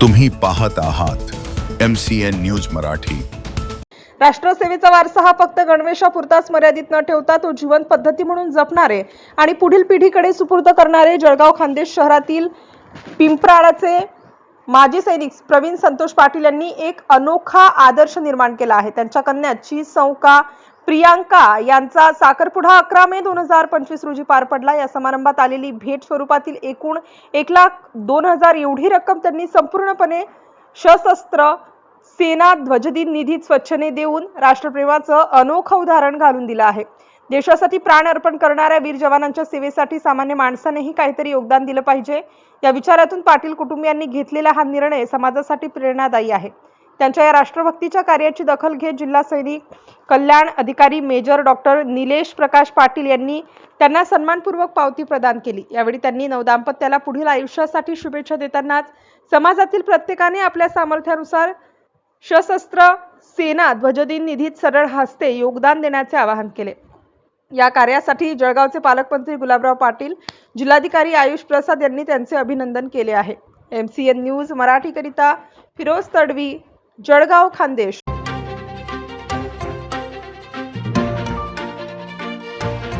तुम्ही पाहत आहात M C N news Marathi. राष्ट्रसेवेचा वारसा हा फक्त गणवेशापुरताच मर्यादित न ठेवता तो जीवन पद्धती म्हणून जपणारे आणि पुढील पिढीकडे सुपूर्द करणारे जळगाव खानदेश शहरातील पिंपराळाचे माजी सैनिक प्रवीण संतोष पाटील यांनी एक अनोखा आदर्श निर्माण केला आहे. त्यांच्या कन्याची सौका प्रियांका यांचा साखरपुडा अकरा मे दोन हजार पंचवीस रोजी पार पडला. या समारंभात आलेली भेट स्वरूपातील एकूण एक लाख दोन हजार एवढी रक्कम त्यांनी संपूर्णपणे सशस्त्र सेना ध्वजदिन निधीत स्वच्छने देऊन राष्ट्रप्रेमाचं अनोखं उदाहरण घालून दिलं आहे. देशासाठी प्राण अर्पण करणाऱ्या वीर जवानांच्या सेवेसाठी सामान्य माणसानेही काहीतरी योगदान दिलं पाहिजे. या विचारातून पाटील कुटुंबियांनी घेतलेला हा निर्णय समाजासाठी प्रेरणादायी आहे. त्यांच्या या राष्ट्रभक्तीच्या कार्याची दखल घेत जिल्हा सैनिक कल्याण अधिकारी मेजर डॉक्टर निलेश प्रकाश पाटील यांनी त्यांना सन्मानपूर्वक पावती प्रदान केली. यावेळी त्यांनी नवदाम्पत्याला पुढील आयुष्यासाठी शुभेच्छा देतानाच समाजातील प्रत्येकाने आपल्या सामर्थ्यानुसार सशस्त्र सेना ध्वजदिन निधीत सरळ हस्ते योगदान देण्याचे आवाहन केले. या कार्यासाठी जळगावचे पालकमंत्री गुलाबराव पाटील जिल्हाधिकारी आयुष प्रसाद यांनी त्यांचे अभिनंदन केले आहे. एम सी एन न्यूज मराठीकरिता फिरोज तडवी जळगाव खान्देश.